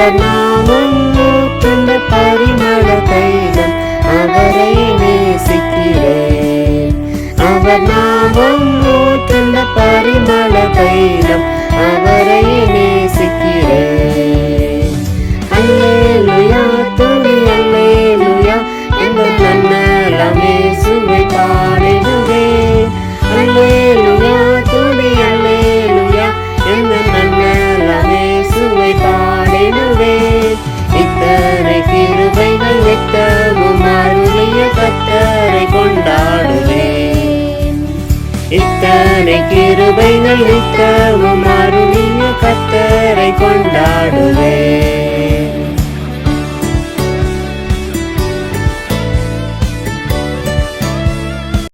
அவர் நாமம் பரிமள தைலம் அவரை நேசிக்கிறேன். அவர் நாமம் இத்தனை கிருபைகள் நித்தமும்